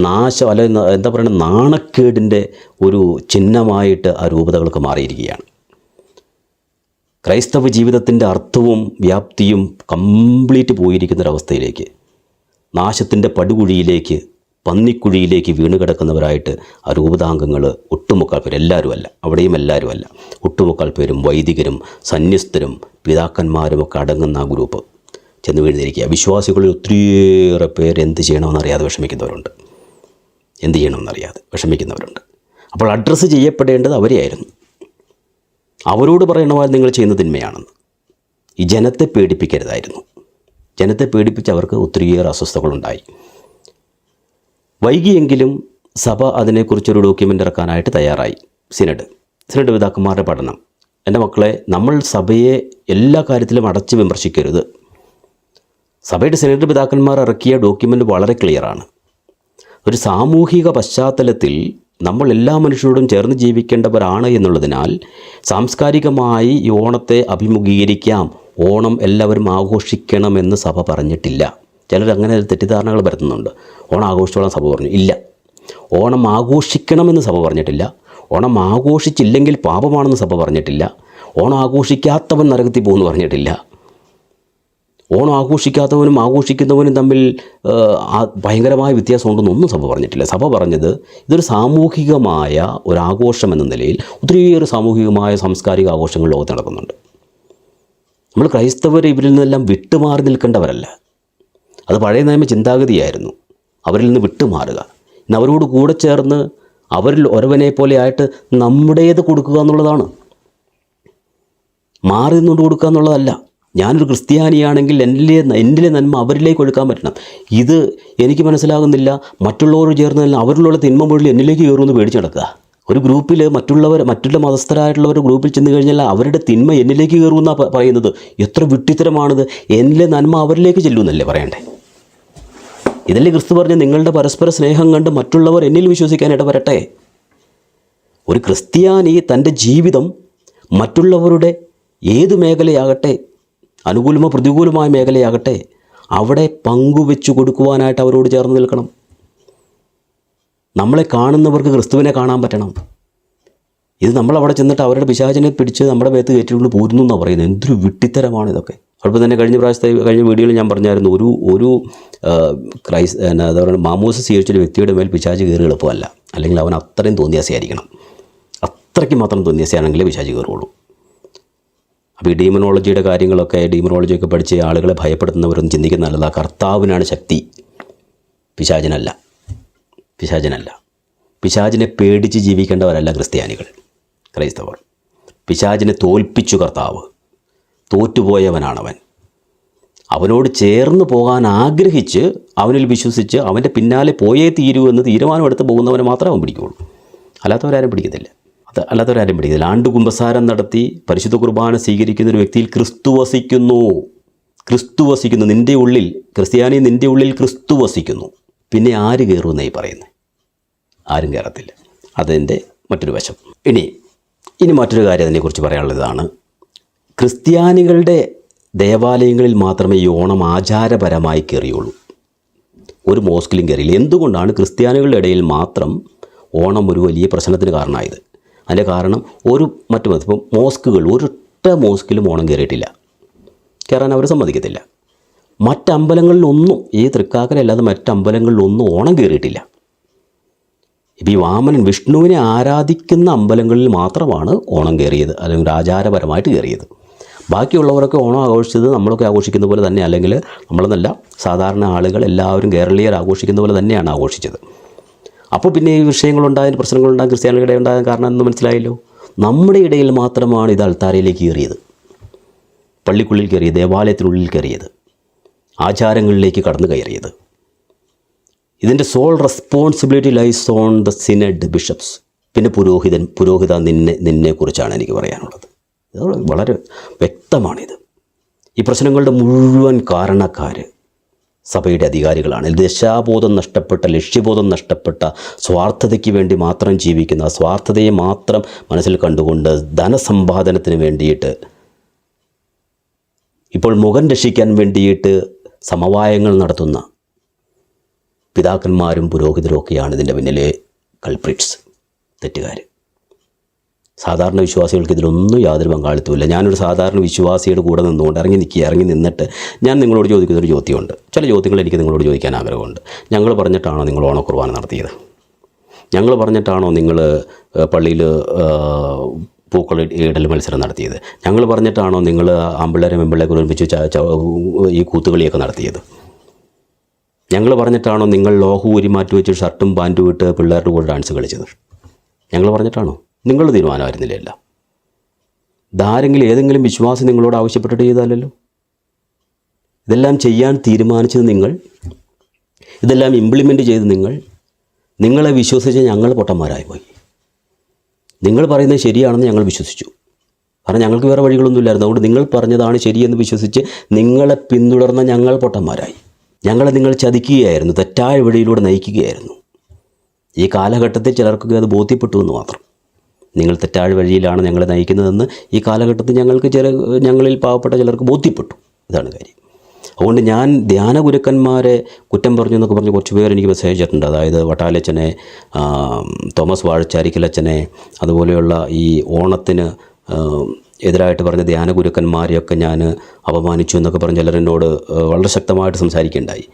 നാശം അല്ല എന്താ പറയുക നാണക്കേടിന്റെ ഒരു ചിഹ്നമായിട്ട് ആ രൂപതകൾക്ക് മാറിയിരിക്കുകയാണ്. ക്രൈസ്തവ ജീവിതത്തിന്റെ അർത്ഥവും വ്യാപ്തിയും കംപ്ലീറ്റ് പോയിരിക്കുന്നൊരവസ്ഥയിലേക്ക് നാശത്തിന്റെ പടുകുഴിയിലേക്ക് പന്നിക്കുഴിയിലേക്ക് വീണ് കിടക്കുന്നവരായിട്ട് ആ രൂപതാംഗങ്ങൾ ഒട്ടുമുക്കാൽ പേര് എല്ലാവരും അല്ല അവിടെയും എല്ലാവരും അല്ല ഒട്ടുമുക്കാൽ പേരും വൈദികരും സന്യസ്തരും പിതാക്കന്മാരും ഒക്കെ അടങ്ങുന്ന ആ ഗ്രൂപ്പ്. ചെന്ന് വീഴുന്നിരിക്കുക. വിശ്വാസികളിൽ ഒത്തിരിയേറെ പേര് എന്ത് ചെയ്യണമെന്നറിയാതെ വിഷമിക്കുന്നവരുണ്ട്. എന്ത് ചെയ്യണമെന്നറിയാതെ വിഷമിക്കുന്നവരുണ്ട്. അപ്പോൾ അഡ്രസ്സ് ചെയ്യപ്പെടേണ്ടത് അവരെയായിരുന്നു. അവരോട് പറയണമാൽ നിങ്ങൾ ചെയ്യുന്ന തിന്മയാണെന്ന്. ഈ ജനത്തെ പേടിപ്പിക്കരുതായിരുന്നു. ജനത്തെ പേടിപ്പിച്ച് അവർക്ക് ഒത്തിരിയേറെ അസ്വസ്ഥതകളുണ്ടായി. വൈകിയെങ്കിലും സഭ അതിനെക്കുറിച്ചൊരു ഡോക്യുമെന്റ് ഇറക്കാനായിട്ട് തയ്യാറായി. സിനഡ്. സിനഡ് പിതാക്കന്മാരുടെ പഠനം. എന്റെ മക്കളെ നമ്മൾ സഭയെ എല്ലാ കാര്യത്തിലും അടച്ച് വിമർശിക്കരുത്. സഭയുടെ സെനറ്റ് പിതാക്കന്മാർ ഇറക്കിയ ഡോക്യുമെന്റ് വളരെ ക്ലിയറാണ് ഒരു സാമൂഹിക പശ്ചാത്തലത്തിൽ നമ്മൾ എല്ലാ മനുഷ്യരോടും ചേർന്ന് ജീവിക്കേണ്ടവരാണ് എന്നുള്ളതിനാൽ സാംസ്കാരികമായി ഈ ഓണത്തെ അഭിമുഖീകരിക്കാം. ഓണം എല്ലാവരും ആഘോഷിക്കണമെന്ന് സഭ പറഞ്ഞിട്ടില്ല. ചിലർ അങ്ങനെ തെറ്റിദ്ധാരണകൾ വരുത്തുന്നുണ്ട് ഓണം ആഘോഷിച്ചോളാം സഭ പറഞ്ഞു. ഇല്ല. ഓണം ആഘോഷിക്കണമെന്ന് സഭ പറഞ്ഞിട്ടില്ല. ഓണം ആഘോഷിച്ചില്ലെങ്കിൽ പാപമാണെന്ന് സഭ പറഞ്ഞിട്ടില്ല. ഓണം ആഘോഷിക്കാത്തവൻ നരകത്തിൽ പോകുമെന്ന് പറഞ്ഞിട്ടില്ല. ഓണം ആഘോഷിക്കാത്തവനും ആഘോഷിക്കുന്നവനും തമ്മിൽ ഭയങ്കരമായ വ്യത്യാസമുണ്ടെന്ന് ഒന്നും സഭ പറഞ്ഞിട്ടില്ല. സഭ പറഞ്ഞത് ഇതൊരു സാമൂഹികമായ ഒരു ആഘോഷം എന്ന നിലയിൽ ഒത്തിരിയേറെ സാമൂഹികമായ സാംസ്കാരിക ആഘോഷങ്ങൾ ലോകത്ത് നടക്കുന്നുണ്ട്. നമ്മൾ ക്രൈസ്തവർ ഇവരിൽ നിന്നെല്ലാം വിട്ടുമാറി നിൽക്കേണ്ടവരല്ല. അത് പഴയ നിയമ ചിന്താഗതിയായിരുന്നു. അവരിൽ നിന്ന് വിട്ടുമാറുക. ഇന്ന് അവരോട് കൂടെ ചേർന്ന് അവരിൽ ഒരുവനെ പോലെ ആയിട്ട് നമ്മുടേത് കൊടുക്കുക എന്നുള്ളതാണ്. മാറി നിന്നുകൊണ്ട് കൊടുക്കുക എന്നുള്ളതല്ല. ഞാനൊരു ക്രിസ്ത്യാനിയാണെങ്കിൽ എന്റെ എന്റെ നന്മ അവരിലേക്ക് ഒഴുക്കാൻ പറ്റണം. ഇത് എനിക്ക് മനസ്സിലാകുന്നില്ല. മറ്റുള്ളവർ ചേർന്ന് തന്നെ അവരിലുള്ള തിന്മ മുഴുവൻ എന്നിലേക്ക് കയറുമെന്ന് പേടിച്ചു നടക്കുക. ഒരു ഗ്രൂപ്പിൽ മറ്റുള്ളവർ മറ്റുള്ള മതസ്ഥരായിട്ടുള്ളവർ ഗ്രൂപ്പിൽ ചെന്ന് കഴിഞ്ഞാൽ അവരുടെ തിന്മ എന്നിലേക്ക് കയറുമെന്നാണ് പറയുന്നത്. എത്ര വിട്ടിത്തരമാണിത് എന്നിലെ നന്മ അവരിലേക്ക് ചെല്ലുമെന്നല്ലേ പറയണ്ടേ? ഇതല്ലേ ക്രിസ്തു പറഞ്ഞ് നിങ്ങളുടെ പരസ്പര സ്നേഹം കണ്ട് മറ്റുള്ളവർ എന്നിൽ വിശ്വസിക്കാനായിട്ട് വരട്ടെ? ഒരു ക്രിസ്ത്യാനി തന്റെ ജീവിതം മറ്റുള്ളവരുടെ ഏത് മേഖലയാകട്ടെ അനുകൂലമോ പ്രതികൂലമായ മേഖലയാകട്ടെ അവിടെ പങ്കുവെച്ചു കൊടുക്കുവാനായിട്ട് അവരോട് ചേർന്ന് നിൽക്കണം. നമ്മളെ കാണുന്നവർക്ക് ക്രിസ്തുവിനെ കാണാൻ പറ്റണം. ഇത് നമ്മൾ അവിടെ ചെന്നിട്ട് അവരുടെ പിശാചിനെ പിടിച്ച് നമ്മുടെ മേത്ത് കയറ്റിക്കൊണ്ട് പോരുന്നു എന്നാണ് പറയുന്നത്. എന്തൊരു വിട്ടിത്തരമാണ് ഇതൊക്കെ. അപ്പോൾ തന്നെ കഴിഞ്ഞ പ്രാവശ്യത്തെ കഴിഞ്ഞ വീഡിയോയിൽ ഞാൻ പറഞ്ഞായിരുന്നു ഒരു ഒരു ക്രൈസ് എന്താ പറയുക മാമോസ് സ്വീകരിച്ചൊരു വ്യക്തിയുടെ മേൽ പിശാച് കയറി എളുപ്പമല്ല. അല്ലെങ്കിൽ അവൻ അത്രയും തോന്നിയാസിയായിരിക്കണം. അത്രയ്ക്ക് മാത്രം തോന്നിയാസിയാണെങ്കിലേ പിശാച് കയറുള്ളൂ അപ്പോൾ ഈ ഡീമനോളജിയുടെ കാര്യങ്ങളൊക്കെ ഡീമനോളജിയൊക്കെ പഠിച്ച് ആളുകളെ ഭയപ്പെടുത്തുന്നവരൊന്നും ചിന്തിക്കുന്ന നല്ലതാണ് കർത്താവിനാണ് ശക്തി. പിശാചിനല്ല. പിശാചിനല്ല. പിശാചിനെ പേടിച്ച് ജീവിക്കേണ്ടവരല്ല ക്രിസ്ത്യാനികൾ. ക്രൈസ്തവർ. പിശാചിനെ തോൽപ്പിച്ചു കർത്താവ്. തോറ്റുപോയവനാണവൻ. അവനോട് ചേർന്ന് പോകാൻ ആഗ്രഹിച്ച് അവനിൽ വിശ്വസിച്ച് അവന്റെ പിന്നാലെ പോയേ തീരൂ എന്ന് തീരുമാനമെടുത്ത് പോകുന്നവനെ മാത്രമേ അവൻ പിടിക്കുകയുള്ളൂ. അല്ലാത്തവരാരും പിടിക്കത്തില്ല. അത് അല്ലാത്തൊരു കാര്യം പഠിക്കുന്നില്ല ആണ്ട് കുമ്പസാരം നടത്തി പരിശുദ്ധ കുർബാന സ്വീകരിക്കുന്ന ഒരു വ്യക്തിയിൽ ക്രിസ്തു വസിക്കുന്നു. ക്രിസ്തു വസിക്കുന്നു. നിന്റെ ഉള്ളിൽ ക്രിസ്ത്യാനി നിന്റെ ഉള്ളിൽ ക്രിസ്തു വസിക്കുന്നു. പിന്നെ ആര് കയറുമെന്നായി പറയുന്നത് ആരും കയറത്തില്ല. അതിന്റെ മറ്റൊരു വശം. ഇനി ഇനി മറ്റൊരു കാര്യം അതിനെക്കുറിച്ച് പറയാനുള്ളതാണ്. ക്രിസ്ത്യാനികളുടെ ദേവാലയങ്ങളിൽ മാത്രമേ ഈ ഓണം ആചാരപരമായി കയറിയുള്ളൂ. ഒരു മോസ്കിലും കയറിയില്ല. എന്തുകൊണ്ടാണ് ക്രിസ്ത്യാനികളുടെ ഇടയിൽ മാത്രം ഓണം ഒരു വലിയ പ്രശ്നത്തിന് കാരണമായത്? അതിന്റെ കാരണം ഒരു മറ്റു മതം ഇപ്പം മോസ്കുകൾ ഒരൊറ്റ മോസ്കിലും ഓണം കയറിയിട്ടില്ല. കയറാൻ അവർ സമ്മതിക്കത്തില്ല. മറ്റമ്പലങ്ങളിലൊന്നും ഈ തൃക്കാക്കരയല്ലാതെ മറ്റമ്പലങ്ങളിലൊന്നും ഓണം കയറിയിട്ടില്ല. ഇപ്പോൾ ഈ വാമനൻ വിഷ്ണുവിനെ ആരാധിക്കുന്ന അമ്പലങ്ങളിൽ മാത്രമാണ് ഓണം കയറിയത് അല്ലെങ്കിൽ ആചാരപരമായിട്ട് കയറിയത്. ബാക്കിയുള്ളവരൊക്കെ ഓണം ആഘോഷിച്ചത് നമ്മളൊക്കെ ആഘോഷിക്കുന്ന പോലെ തന്നെ അല്ലെങ്കിൽ നമ്മളെന്നല്ല സാധാരണ ആളുകൾ എല്ലാവരും കേരളീയർ ആഘോഷിക്കുന്ന പോലെ തന്നെയാണ് ആഘോഷിച്ചത്. അപ്പോൾ പിന്നെ ഈ വിഷയങ്ങളുണ്ടായ പ്രശ്നങ്ങളുണ്ടാകും ക്രിസ്ത്യാനികളുടെ ഉണ്ടാകാൻ കാരണം എന്ന് മനസ്സിലായല്ലോ? നമ്മുടെ ഇടയിൽ മാത്രമാണ് ഇത് അൾത്താരയിലേക്ക് കയറിയത്. പള്ളിക്കുള്ളിൽ കയറിയത് ദേവാലയത്തിനുള്ളിൽ കയറിയത് ആചാരങ്ങളിലേക്ക് കടന്നു കയറിയത്. ഇതിന്റെ sole responsibility lies on the synod bishops പിന്നെ പുരോഹിതൻ പുരോഹിത നിന്നെ നിന്നെക്കുറിച്ചാണ് എനിക്ക് പറയാനുള്ളത്. വളരെ വ്യക്തമാണിത്. ഈ പ്രശ്നങ്ങളുടെ മുഴുവൻ കാരണക്കാർ സഭയുടെ അധികാരികളാണ്. ദശാബോധം നഷ്ടപ്പെട്ട ലക്ഷ്യബോധം നഷ്ടപ്പെട്ട സ്വാർത്ഥതയ്ക്ക് വേണ്ടി മാത്രം ജീവിക്കുന്ന സ്വാർത്ഥതയെ മാത്രം മനസ്സിൽ കണ്ടുകൊണ്ട് ധനസമ്പാദനത്തിന് വേണ്ടിയിട്ട് ഇപ്പോൾ മുഖം രക്ഷിക്കാൻ വേണ്ടിയിട്ട് സമവായങ്ങൾ നടത്തുന്ന പിതാക്കന്മാരും പുരോഹിതരും ഒക്കെയാണ് ഇതിന്റെ പിന്നിലെ കൾപ്രിറ്റ്സ് തെറ്റുകാർ സാധാരണ വിശ്വാസികൾക്ക് ഇതിലൊന്നും യാതൊരു പങ്കാളിത്തമില്ല ഞാനൊരു സാധാരണ വിശ്വാസിയുടെ കൂടെ നിന്നുകൊണ്ട് ഇറങ്ങി നിൽക്കുക ഇറങ്ങി നിന്നിട്ട് ഞാൻ നിങ്ങളോട് ചോദിക്കുന്ന ഒരു ചോദ്യമുണ്ട്. ചില ചോദ്യങ്ങൾ എനിക്ക് നിങ്ങളോട് ചോദിക്കാൻ ആഗ്രഹമുണ്ട്. ഞങ്ങൾ പറഞ്ഞിട്ടാണോ നിങ്ങൾ ഓണക്കുർബാന നടത്തിയത്? ഞങ്ങൾ പറഞ്ഞിട്ടാണോ നിങ്ങൾ പള്ളിയിൽ പൂക്കൾ ഇടൽ മത്സരം നടത്തിയത്? ഞങ്ങൾ പറഞ്ഞിട്ടാണോ നിങ്ങൾ ആമ്പിള്ളേരെ മെമ്പിള്ളേരെ ഒരുമിച്ച് ഈ കൂത്തുകളിയൊക്കെ നടത്തിയത്? ഞങ്ങൾ പറഞ്ഞിട്ടാണോ നിങ്ങൾ ലോഹ ഊരി മാറ്റി വെച്ച് ഷർട്ടും പാന്റും ഇട്ട് പിള്ളേരുടെ കൂടെ ഡാൻസ് കളിച്ചത്? ഞങ്ങൾ പറഞ്ഞിട്ടാണോ? നിങ്ങൾ തീരുമാനമായിരുന്നില്ല എല്ലാം ഇതാരെങ്കിലും ഏതെങ്കിലും വിശ്വാസം നിങ്ങളോട് ആവശ്യപ്പെട്ടിട്ട് ചെയ്താലല്ലോ. ഇതെല്ലാം ചെയ്യാൻ തീരുമാനിച്ചത് നിങ്ങൾ ഇതെല്ലാം ഇംപ്ലിമെന്റ് ചെയ്ത് നിങ്ങൾ നിങ്ങളെ വിശ്വസിച്ച് ഞങ്ങൾ പൊട്ടന്മാരായി പോയി. നിങ്ങൾ പറയുന്നത് ശരിയാണെന്ന് ഞങ്ങൾ വിശ്വസിച്ചു. കാരണം ഞങ്ങൾക്ക് വേറെ വഴികളൊന്നുമില്ലായിരുന്നു അതുകൊണ്ട് നിങ്ങൾ പറഞ്ഞതാണ് ശരിയെന്ന് വിശ്വസിച്ച് നിങ്ങളെ പിന്തുടർന്ന ഞങ്ങൾ പൊട്ടന്മാരായി. ഞങ്ങളെ നിങ്ങൾ ചതിക്കുകയായിരുന്നു തെറ്റായ വഴിയിലൂടെ നയിക്കുകയായിരുന്നു. ഈ കാലഘട്ടത്തിൽ ചിലർക്കൊക്കെ അത് ബോധ്യപ്പെട്ടു എന്ന് മാത്രം. നിങ്ങൾ തെറ്റായ വഴിയിലാണ് ഞങ്ങളെ നയിക്കുന്നതെന്ന് ഈ കാലഘട്ടത്തിൽ ഞങ്ങൾക്ക് ചില ഞങ്ങളിൽ പാവപ്പെട്ട ചിലർക്ക് ബോധ്യപ്പെട്ടു. ഇതാണ് കാര്യം. അതുകൊണ്ട് ഞാൻ ധ്യാന ഗുരുക്കന്മാരെ കുറ്റം പറഞ്ഞു എന്നൊക്കെ പറഞ്ഞ് കുറച്ച് പേർ എനിക്ക് മെസ്സേജ് ചെയ്തിട്ടുണ്ട്. അതായത് വട്ടാലച്ചനെ തോമസ് വാഴച്ചാരിക്കലച്ചനെ അതുപോലെയുള്ള ഈ ഓണത്തിന് എതിരായിട്ട് പറഞ്ഞ ധ്യാന ഗുരുക്കന്മാരെയൊക്കെ ഞാൻ അപമാനിച്ചു എന്നൊക്കെ പറഞ്ഞ് ചിലർ എന്നോട് വളരെ ശക്തമായിട്ട് സംസാരിക്കുകയുണ്ടായി.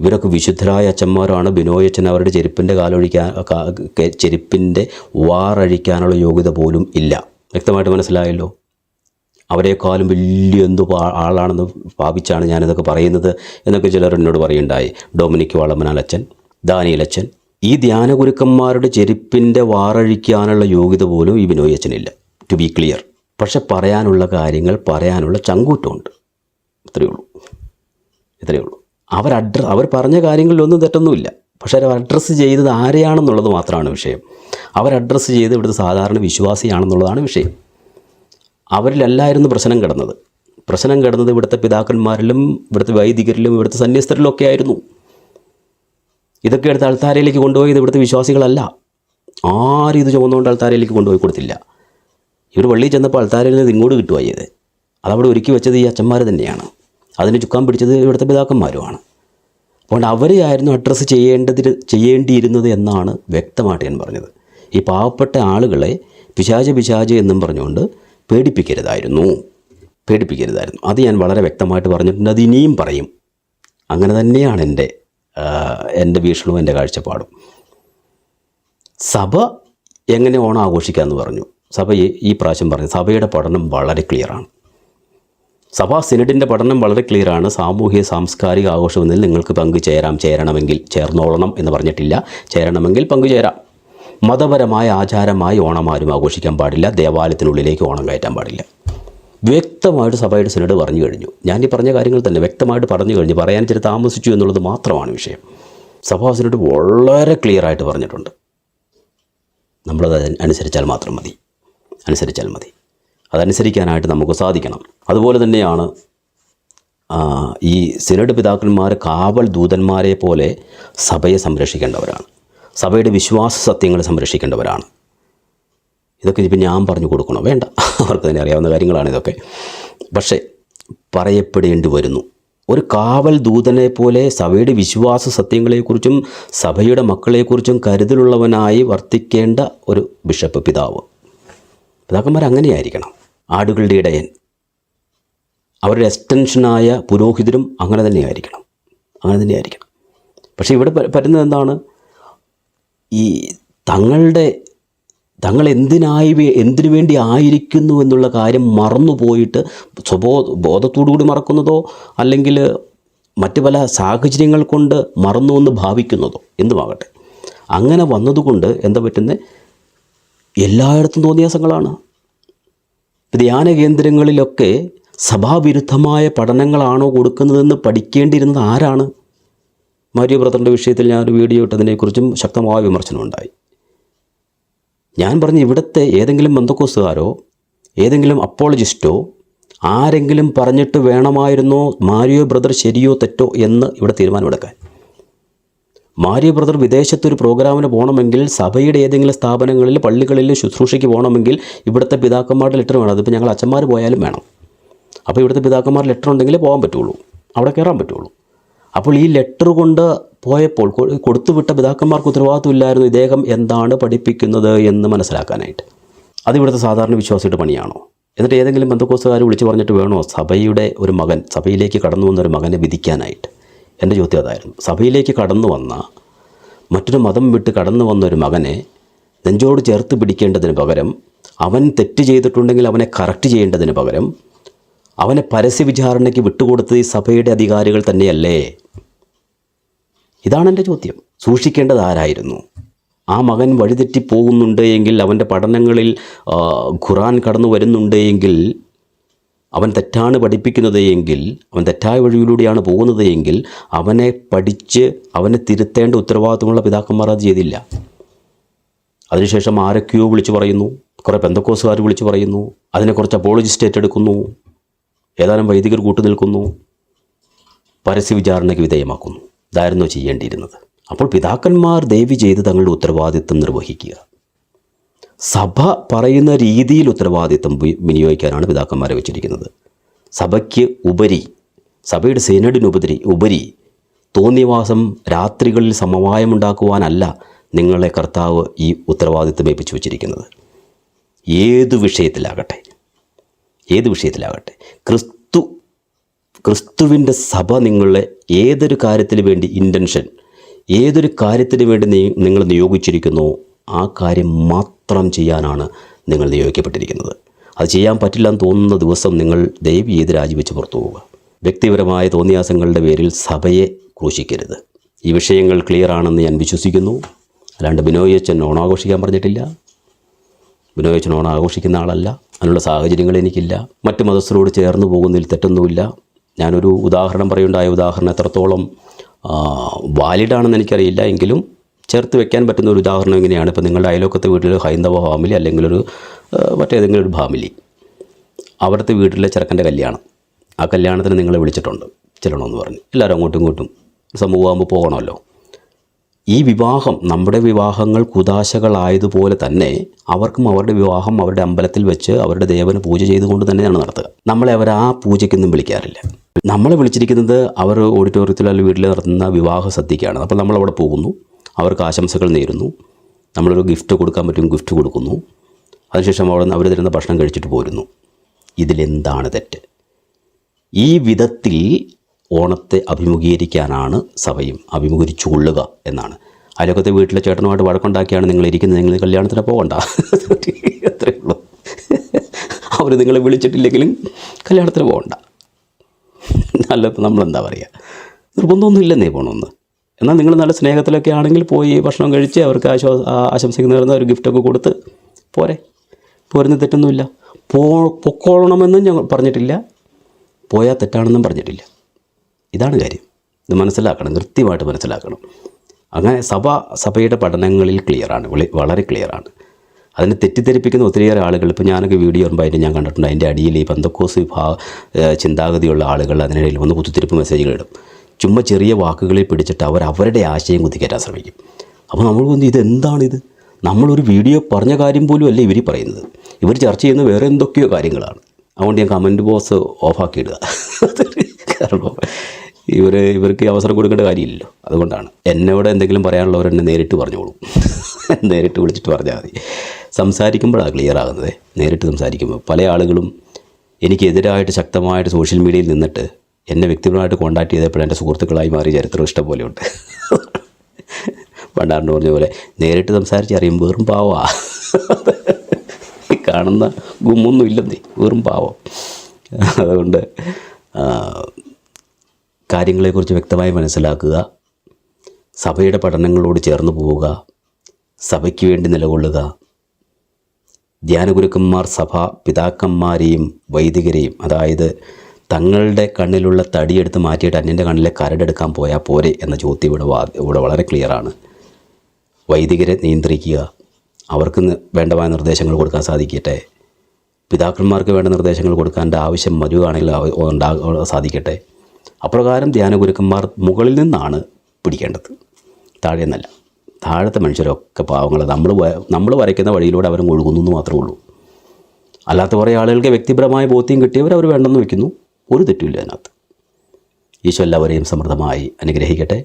ഇവരൊക്കെ വിശുദ്ധരായ അച്ഛന്മാരാണ്. ബിനോയ് അച്ഛൻ അവരുടെ ചെരുപ്പിന്റെ കാലൊഴിക്കാൻ ചെരുപ്പിന്റെ വാറഴിക്കാനുള്ള യോഗ്യത പോലും ഇല്ല. വ്യക്തമായിട്ട് മനസ്സിലായല്ലോ? അവരെക്കാളും വലിയ എന്തോ ആളാണെന്ന് ഭാവിച്ചാണ് ഞാനിതൊക്കെ പറയുന്നത് എന്നൊക്കെ ചിലർ എന്നോട് പറയുണ്ടായി. ഡൊമിനിക് വളമനാലച്ചൻ ദാനിയലച്ചൻ ഈ ധ്യാനഗുരുക്കന്മാരുടെ ചെരുപ്പിന്റെ വാറഴിക്കാനുള്ള യോഗ്യത പോലും ഈ ബിനോയ് അച്ഛനില്ല ടു ബി ക്ലിയർ പക്ഷെ പറയാനുള്ള കാര്യങ്ങൾ പറയാനുള്ള ചങ്കൂറ്റമുണ്ട്. ഇത്രയേ ഉള്ളൂ. ഇത്രയേ ഉള്ളൂ. അവർ അഡ്ര അവർ പറഞ്ഞ കാര്യങ്ങളിലൊന്നും തെറ്റൊന്നുമില്ല. പക്ഷേ അവർ അഡ്രസ്സ് ചെയ്തത് ആരെയാണെന്നുള്ളത് മാത്രമാണ് വിഷയം. അവർ അഡ്രസ്സ് ചെയ്ത് ഇവിടുത്തെ സാധാരണ വിശ്വാസിയാണെന്നുള്ളതാണ് വിഷയം. അവരിലല്ലായിരുന്നു പ്രശ്നം കിടന്നത്. പ്രശ്നം കിടന്നത് ഇവിടുത്തെ പിതാക്കന്മാരിലും ഇവിടുത്തെ വൈദികരിലും ഇവിടുത്തെ സന്യസ്തരിലും ഒക്കെ ആയിരുന്നു. ഇതൊക്കെ എടുത്ത് അൾത്താരയിലേക്ക് കൊണ്ടുപോയത് ഇവിടുത്തെ വിശ്വാസികളല്ല. ആരും ഇത് ചുമന്നുകൊണ്ട് അൾത്താരയിലേക്ക് കൊണ്ടുപോയി കൊടുത്തില്ല. ഇവർ പള്ളിയിൽ ചെന്നപ്പോൾ അൾത്താരയിൽ നിന്ന് ഇങ്ങോട്ട് കിട്ടുവായത് അതവിടെ ഒരുക്കി വെച്ചത് ഈ അച്ഛന്മാർ തന്നെയാണ്. അതിന് ചുക്കാൻ പിടിച്ചത് ഇവിടുത്തെ പിതാക്കന്മാരുമാണ്. അതുകൊണ്ട് അവരെയായിരുന്നു അഡ്രസ്സ് ചെയ്യേണ്ടതിൽ ചെയ്യേണ്ടിയിരുന്നത് എന്നാണ് വ്യക്തമായിട്ട് ഞാൻ പറഞ്ഞത്. ഈ പാവപ്പെട്ട ആളുകളെ പിശാച പിശാച എന്നും പറഞ്ഞുകൊണ്ട് പേടിപ്പിക്കരുതായിരുന്നു. പേടിപ്പിക്കരുതായിരുന്നു. അത് ഞാൻ വളരെ വ്യക്തമായിട്ട് പറഞ്ഞിട്ടുണ്ട്. അത് ഇനിയും പറയും. അങ്ങനെ തന്നെയാണ് എന്റെ എന്റെ വീക്ഷണവും എന്റെ കാഴ്ചപ്പാടും. സഭ എങ്ങനെ ഓണം ആഘോഷിക്കാമെന്ന് പറഞ്ഞു. സഭ ഈ- പ്രാവശ്യം പറഞ്ഞു. സഭയുടെ പഠനം വളരെ ക്ലിയറാണ് സഭാ സിനഡിന്റെ പഠനം വളരെ ക്ലിയറാണ് സാമൂഹ്യ സാംസ്കാരിക ആഘോഷം എന്നതിൽ നിങ്ങൾക്ക് പങ്കുചേരാം. ചേരണമെങ്കിൽ ചേർന്നോളണം എന്ന് പറഞ്ഞിട്ടില്ല. ചേരണമെങ്കിൽ പങ്കുചേരാം. മതപരമായ ആചാരമായി ഓണം ആരും ആഘോഷിക്കാൻ പാടില്ല. ദേവാലയത്തിനുള്ളിലേക്ക് ഓണം കയറ്റാൻ പാടില്ല. വ്യക്തമായിട്ട് സഭയുടെ സിനഡ് പറഞ്ഞു കഴിഞ്ഞു. ഞാൻ ഈ പറഞ്ഞ കാര്യങ്ങൾ തന്നെ വ്യക്തമായിട്ട് പറഞ്ഞു കഴിഞ്ഞു. പറയാൻ ഇച്ചിരി താമസിച്ചു എന്നുള്ളത് മാത്രമാണ് വിഷയം. സഭാ സിനഡ് വളരെ ക്ലിയറായിട്ട് പറഞ്ഞിട്ടുണ്ട്. നമ്മളത് അനുസരിച്ചാൽ മാത്രം മതി. അനുസരിച്ചാൽ മതി. അതനുസരിക്കാനായിട്ട് നമുക്ക് സാധിക്കണം. അതുപോലെ തന്നെയാണ് ഈ സിനഡ് പിതാക്കന്മാർ കാവൽ ദൂതന്മാരെ പോലെ സഭയെ സംരക്ഷിക്കേണ്ടവരാണ്. സഭയുടെ വിശ്വാസ സത്യങ്ങൾ സംരക്ഷിക്കേണ്ടവരാണ്. ഇതൊക്കെ ഇപ്പം ഞാൻ പറഞ്ഞു കൊടുക്കണോ? വേണ്ട. (laughs) അവർക്ക് തന്നെ അറിയാവുന്ന കാര്യങ്ങളാണ് ഇതൊക്കെ. പക്ഷേ പറയപ്പെടേണ്ടി വരുന്നു. ഒരു കാവൽ ദൂതനെ പോലെ സഭയുടെ വിശ്വാസ സത്യങ്ങളെക്കുറിച്ചും സഭയുടെ മക്കളെക്കുറിച്ചും കരുതലുള്ളവനായി വർത്തിക്കേണ്ട ഒരു ബിഷപ്പ് പിതാവ്. പിതാക്കന്മാർ അങ്ങനെയായിരിക്കണം ആടുകളുടെ ഇടയൻ. അവരുടെ എക്സ്റ്റൻഷനായ പുരോഹിതരും അങ്ങനെ തന്നെയായിരിക്കണം. അങ്ങനെ തന്നെയായിരിക്കണം. പക്ഷേ ഇവിടെ പറ്റുന്നത് എന്താണ്? ഈ തങ്ങളുടെ തങ്ങൾ എന്തിനായി എന്തിനു വേണ്ടി ആയിരിക്കുന്നു എന്നുള്ള കാര്യം മറന്നുപോയിട്ട് സ്വബോ ബോധത്തോടു കൂടി മറക്കുന്നതോ അല്ലെങ്കിൽ മറ്റു പല സാഹചര്യങ്ങൾ കൊണ്ട് മറന്നു എന്ന് ഭാവിക്കുന്നതോ എന്തുമാകട്ടെ. അങ്ങനെ വന്നതുകൊണ്ട് എന്താ പറ്റുന്നത് എല്ലായിടത്തും തോന്നിയാസങ്ങളാണ് ധ്യാന കേന്ദ്രങ്ങളിലൊക്കെ സഭാവിരുദ്ധമായ പഠനങ്ങളാണോ കൊടുക്കുന്നതെന്ന് പഠിക്കേണ്ടിയിരുന്നത് ആരാണ്? മരിയ ബ്രദറിന്റെ വിഷയത്തിൽ ഞാനൊരു വീഡിയോ ഇട്ടതിനെക്കുറിച്ചും ശക്തമായ വിമർശനമുണ്ടായി. ഞാൻ പറഞ്ഞ ഇവിടുത്തെ ഏതെങ്കിലും ബന്ധക്കോസുകാരോ ഏതെങ്കിലും അപ്പോളജിസ്റ്റോ ആരെങ്കിലും പറഞ്ഞിട്ട് വേണമായിരുന്നോ മാരിയോ ബ്രദർ ശരിയോ തെറ്റോ എന്ന് ഇവിടെ തീരുമാനമെടുക്കാൻ. മാരിയോ ബ്രദർ വിദേശത്തൊരു പ്രോഗ്രാമിന് പോകണമെങ്കിൽ സഭയുടെ ഏതെങ്കിലും സ്ഥാപനങ്ങളിൽ പള്ളികളിൽ ശുശ്രൂഷയ്ക്ക് പോകണമെങ്കിൽ ഇവിടുത്തെ പിതാക്കന്മാരുടെ ലെറ്റർ വേണം. അതിപ്പോൾ ഞങ്ങൾ അച്ഛന്മാർ പോയാലും വേണം. അപ്പോൾ ഇവിടുത്തെ പിതാക്കന്മാരുടെ ലെറ്റർ ഉണ്ടെങ്കിലേ പോകാൻ പറ്റുള്ളൂ. അവിടെ കയറാൻ പറ്റുള്ളൂ. അപ്പോൾ ഈ ലെറ്റർ കൊണ്ട് പോയപ്പോൾ കൊടുത്തുവിട്ട പിതാക്കന്മാർക്ക് ഉത്തരവാദിത്വമില്ലായിരുന്നു ഇദ്ദേഹം എന്താണ് പഠിപ്പിക്കുന്നത് എന്ന് മനസ്സിലാക്കാനായിട്ട്. അത് ഇവിടുത്തെ സാധാരണ വിശ്വാസിയുടെ പണിയാണോ? എന്നിട്ട് ഏതെങ്കിലും ബന്ധുക്കോസുകാർ വിളിച്ചു പറഞ്ഞിട്ട് വേണോ സഭയുടെ ഒരു മകൻ സഭയിലേക്ക് കടന്നു വന്ന ഒരു മകനെ വിധിക്കാനായിട്ട്? എന്റെ ചോദ്യം അതായിരുന്നു. സഭയിലേക്ക് കടന്നു വന്ന മറ്റൊരു മതം വിട്ട് കടന്നു വന്ന ഒരു മകനെ നെഞ്ചോട് ചേർത്ത് പിടിക്കേണ്ടതിന് പകരം അവൻ തെറ്റ് ചെയ്തിട്ടുണ്ടെങ്കിൽ അവനെ കറക്റ്റ് ചെയ്യേണ്ടതിന് പകരം അവനെ പരസ്യ വിചാരണയ്ക്ക് വിട്ടുകൊടുത്തത് ഈ സഭയുടെ അധികാരികൾ തന്നെയല്ലേ? ഇതാണ് എന്റെ ചോദ്യം. സൂക്ഷിക്കേണ്ടത് ആരായിരുന്നു? ആ മകൻ വഴിതെറ്റി പോകുന്നുണ്ട് എങ്കിൽ അവന്റെ പഠനങ്ങളിൽ ഖുറാൻ കടന്നു വരുന്നുണ്ട് എങ്കിൽ അവൻ തെറ്റാണ് പഠിപ്പിക്കുന്നത് എങ്കിൽ അവൻ തെറ്റായ വഴിയിലൂടെയാണ് പോകുന്നത് എങ്കിൽ അവനെ പഠിച്ച് അവനെ തിരുത്തേണ്ട ഉത്തരവാദിത്തമുള്ള പിതാക്കന്മാർ അത് ചെയ്തില്ല. അതിനുശേഷം ആരൊക്കെയോ വിളിച്ചു പറയുന്നു കുറേ പെന്തക്കോസുകാർ വിളിച്ചു പറയുന്നു അതിനെക്കുറിച്ച് കുറച്ച് അപ്പോളജിസ്റ്റ് ഏറ്റെടുക്കുന്നു ഏതാനും വൈദികർ കൂട്ടുനിൽക്കുന്നു പരസ്യ വിചാരണയ്ക്ക് വിധേയമാക്കുന്നു. ഇതായിരുന്നു ചെയ്യേണ്ടിയിരുന്നത്. അപ്പോൾ പിതാക്കന്മാർ ദയവ് ചെയ്ത് തങ്ങളുടെ ഉത്തരവാദിത്വം നിർവഹിക്കുക. സഭ പറയുന്ന രീതിയിൽ ഉത്തരവാദിത്വം വി- വിനിയോഗിക്കാനാണ് പിതാക്കന്മാരെ വെച്ചിരിക്കുന്നത്. സഭയ്ക്ക് ഉപരി സഭയുടെ സേനഡിനുപരി ഉപരി തോന്നിവാസം രാത്രികളിൽ സമവായമുണ്ടാക്കുവാനല്ല നിങ്ങളെ കർത്താവ് ഈ ഉത്തരവാദിത്വം ഏൽപ്പിച്ചു വച്ചിരിക്കുന്നത്. ഏതു വിഷയത്തിലാകട്ടെ ഏത് വിഷയത്തിലാകട്ടെ ക്രിസ്തു ക്രിസ്തുവിന്റെ സഭ നിങ്ങളെ ഏതൊരു കാര്യത്തിന് വേണ്ടി ഇന്റൻഷൻ ഏതൊരു കാര്യത്തിന് വേണ്ടി നിങ്ങൾ നിയോഗിച്ചിരിക്കുന്നോ ആ കാര്യം മാത്രം ചെയ്യാനാണ് നിങ്ങൾ നിയോഗിക്കപ്പെട്ടിരിക്കുന്നത്. അത് ചെയ്യാൻ പറ്റില്ല എന്ന് തോന്നുന്ന ദിവസം നിങ്ങൾ ദയവ് ചെയ്ത് രാജിവെച്ച് പുറത്തു പോവുക. വ്യക്തിപരമായ തോന്നിയാസങ്ങളുടെ പേരിൽ സഭയെ ക്രൂശിക്കരുത്. ഈ വിഷയങ്ങൾ ക്ലിയർ ആണെന്ന് ഞാൻ വിശ്വസിക്കുന്നു. അല്ലാണ്ട് ബിനോയ് അച്ഛൻ ഓണാഘോഷിക്കാൻ പറഞ്ഞിട്ടില്ല. ബിനോയ് അച്ഛൻ ഓണം ആഘോഷിക്കുന്ന ആളല്ല. അതിനുള്ള സാഹചര്യങ്ങൾ എനിക്കില്ല. മറ്റ് മതസ്ഥരോട് ചേർന്ന് പോകുന്നതിൽ തെറ്റൊന്നുമില്ല. ഞാനൊരു ഉദാഹരണം പറയുണ്ടായ ഉദാഹരണം എത്രത്തോളം വാലിഡാണെന്ന് എനിക്കറിയില്ല. എങ്കിലും ചേർത്ത് വെക്കാൻ പറ്റുന്ന ഒരു ഉദാഹരണം എങ്ങനെയാണ്? ഇപ്പോൾ നിങ്ങളുടെ അയലോക്കത്തെ വീട്ടിൽ ഹൈന്ദവ ഫാമിലി അല്ലെങ്കിൽ ഒരു മറ്റേതെങ്കിലും ഒരു ഫാമിലി. അവിടുത്തെ വീട്ടിലെ ചെറുക്കന്റെ കല്യാണം. ആ കല്യാണത്തിന് നിങ്ങളെ വിളിച്ചിട്ടുണ്ട്. ചെല്ലണമെന്ന് പറഞ്ഞ്. എല്ലാവരും അങ്ങോട്ടും ഇങ്ങോട്ടും സമൂഹമാകുമ്പോൾ പോകണമല്ലോ. ഈ വിവാഹം നമ്മുടെ വിവാഹങ്ങൾ കുതാശകളായതുപോലെ തന്നെ അവർക്കും അവരുടെ വിവാഹം അവരുടെ അമ്പലത്തിൽ വെച്ച് അവരുടെ ദേവന് പൂജ ചെയ്തുകൊണ്ട് തന്നെയാണ് നടത്തുക. നമ്മളെ അവർ ആ പൂജയ്ക്കൊന്നും വിളിക്കാറില്ല. നമ്മളെ വിളിച്ചിരിക്കുന്നത് അവർ ഓഡിറ്റോറിയത്തിലോ അല്ലെങ്കിൽ വീട്ടിൽ നടത്തുന്ന വിവാഹ സദ്യക്കാണ് അപ്പോൾ നമ്മളവിടെ പോകുന്നു. അവർക്ക് ആശംസകൾ നേരുന്നു. നമ്മളൊരു ഗിഫ്റ്റ് കൊടുക്കാൻ പറ്റും ഗിഫ്റ്റ് കൊടുക്കുന്നു. അതിനുശേഷം അവിടെ അവർ തരുന്ന ഭക്ഷണം കഴിച്ചിട്ട് പോരുന്നു. ഇതിലെന്താണ് തെറ്റ്? ഈ വിധത്തിൽ ഓണത്തെ അഭിമുഖീകരിക്കാനാണ് സഭയും അഭിമുഖീകരിച്ചു കൊള്ളുക എന്നാണ്. അയലൊക്കത്തെ വീട്ടിലെ ചേട്ടനുമായിട്ട് വഴക്കുണ്ടാക്കിയാണ് നിങ്ങൾ ഇരിക്കുന്നത്. നിങ്ങൾ കല്യാണത്തിന് പോകണ്ട. അത്രയേ ഉള്ളൂ. അവർ നിങ്ങളെ വിളിച്ചിട്ടില്ലെങ്കിലും കല്യാണത്തിന് പോകണ്ട. അല്ലപ്പോൾ നമ്മളെന്താ പറയുക നിർബന്ധമൊന്നും ഇല്ലെന്നേ പോകണമെന്ന് എന്നാൽ നിങ്ങൾ നല്ല സ്നേഹത്തിലൊക്കെ ആണെങ്കിൽ പോയി ഭക്ഷണം കഴിച്ച് അവർക്ക് ആശ്വാ ആശംസിക്കുന്ന നേരുന്ന ഒരു ഗിഫ്റ്റൊക്കെ കൊടുത്ത് പോരെ. പോരുന്ന തെറ്റൊന്നുമില്ല. പോ പൊക്കോളണമെന്നും ഞങ്ങൾ പറഞ്ഞിട്ടില്ല. പോയാൽ തെറ്റാണെന്നും പറഞ്ഞിട്ടില്ല. ഇതാണ് കാര്യം. ഇത് മനസ്സിലാക്കണം കൃത്യമായിട്ട് മനസ്സിലാക്കണം. അങ്ങനെ സഭ സഭയുടെ പഠനങ്ങളിൽ ക്ലിയറാണ് വിളി- വളരെ ക്ലിയറാണ് അതിനെ തെറ്റിദ്ധരിപ്പിക്കുന്ന ഒത്തിരിയേറെ ആളുകൾ ഇപ്പോൾ ഞാനൊക്കെ വീഡിയോ വരുമ്പോൾ ഞാൻ കണ്ടിട്ടുണ്ട് അതിന്റെ അടിയിൽ ഈ പന്തക്കോസ് വിഭാഗ ചിന്താഗതിയുള്ള ആളുകൾ അതിനിടയിൽ വന്ന് കുത്തിത്തിരിപ്പ് മെസ്സേജുകൾ ഇടും. ചുമ്മാ ചെറിയ വാക്കുകളിൽ പിടിച്ചിട്ട് അവർ അവരുടെ ആശയം കുത്തിക്കയറ്റാൻ ശ്രമിക്കും. അപ്പോൾ നമ്മൾ വന്ന് ഇതെന്താണിത്? നമ്മളൊരു വീഡിയോ പറഞ്ഞ കാര്യം പോലും അല്ല ഇവർ പറയുന്നത്. ഇവർ ചർച്ച ചെയ്യുന്ന വേറെ എന്തൊക്കെയോ കാര്യങ്ങളാണ്. അതുകൊണ്ട് ഞാൻ കമന്റ് ബോക്സ് ഓഫാക്കി ഇടുക കാരണം. ഇവർ ഇവർക്ക് അവസരം കൊടുക്കേണ്ട കാര്യമില്ലല്ലോ. അതുകൊണ്ടാണ്. എന്നോട് എന്തെങ്കിലും പറയാനുള്ളവർ എന്നെ നേരിട്ട് പറഞ്ഞോളൂ. നേരിട്ട് വിളിച്ചിട്ട് പറഞ്ഞാൽ മതി. സംസാരിക്കുമ്പോഴാണ് ക്ലിയർ ആകുന്നത്. നേരിട്ട് സംസാരിക്കുമ്പോൾ പല ആളുകളും എനിക്കെതിരായിട്ട് ശക്തമായിട്ട് സോഷ്യൽ മീഡിയയിൽ നിന്നിട്ട് എന്നെ വ്യക്തിപരമായിട്ട് കോണ്ടാക്ട് ചെയ്തപ്പോൾ എന്റെ സുഹൃത്തുക്കളായി മാറി ചരിത്രം ഇഷ്ടം പോലെയുണ്ട് പണ്ടാറിന്റെ പറഞ്ഞ പോലെ നേരിട്ട് സംസാരിച്ച് അറിയും വെറും പാവാ. കാണുന്ന ഗുമ്മൊന്നും ഇല്ലെന്നേ വെറും പാവം. അതുകൊണ്ട് കാര്യങ്ങളെക്കുറിച്ച് വ്യക്തമായി മനസ്സിലാക്കുക സഭയുടെ പഠനങ്ങളോട് ചേർന്ന് പോവുക സഭയ്ക്ക് വേണ്ടി നിലകൊള്ളുക. ധ്യാനഗുരുക്കന്മാർ സഭ പിതാക്കന്മാരെയും വൈദികരെയും അതായത് തങ്ങളുടെ കണ്ണിലുള്ള തടിയെടുത്ത് മാറ്റിയിട്ട് അന്യന്റെ കണ്ണിലെ കരടെടുക്കാൻ പോയാൽ പോരെ എന്ന ചോദ്യം ഇവിടെ ഇവിടെ വളരെ ക്ലിയറാണ് വൈദികരെ നിയന്ത്രിക്കുക. അവർക്ക് വേണ്ടമായ നിർദ്ദേശങ്ങൾ കൊടുക്കാൻ സാധിക്കട്ടെ. പിതാക്കന്മാർക്ക് വേണ്ട നിർദ്ദേശങ്ങൾ കൊടുക്കേണ്ട ആവശ്യം വരികയാണെങ്കിൽ അവ- ഉണ്ടാ സാധിക്കട്ടെ. അപ്രകാരം ധ്യാനഗുരുക്കന്മാർ മുകളിൽ നിന്നാണ് പിടിക്കേണ്ടത്. താഴെ നിന്നല്ല താഴത്തെ മനുഷ്യരൊക്കെ പാവങ്ങൾ നമ്മൾ നമ്മൾ വരയ്ക്കുന്ന വഴിയിലൂടെ അവർ ഒഴുകുന്നു എന്ന് മാത്രമേ ഉള്ളൂ. അല്ലാത്ത കുറേ ആളുകൾക്ക് വ്യക്തിപരമായ ബോധ്യം കിട്ടിയവർ അവർ വേണ്ടെന്ന് വയ്ക്കുന്നു ഒരു തെറ്റുമില്ല അതിനകത്ത്. ഈശോ എല്ലാവരെയും സമൃദ്ധമായി അനുഗ്രഹിക്കട്ടെ.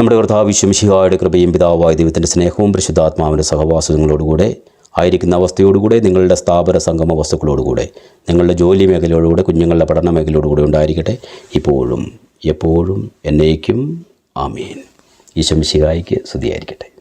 നമ്മുടെ കർത്താവ് വിശ്വംശിഹായുടെ കൃപയും പിതാവായ ദൈവത്തിന്റെ സ്നേഹവും പരിശുദ്ധാത്മാവിന്റെ സഹവാസങ്ങളോടുകൂടെ ആയിരിക്കുന്ന അവസ്ഥയോടുകൂടെ നിങ്ങളുടെ സ്ഥാപന സംഗമ വസ്തുക്കളോടുകൂടെ നിങ്ങളുടെ ജോലി മേഖലയോടുകൂടെ കുഞ്ഞുങ്ങളുടെ പഠന മേഖലയോടുകൂടെ ഉണ്ടായിരിക്കട്ടെ. ഇപ്പോഴും എപ്പോഴും എന്നേക്കും ആമീൻ. ഈശ്വംശിഹായിക്ക് സ്തുതിയായിരിക്കട്ടെ.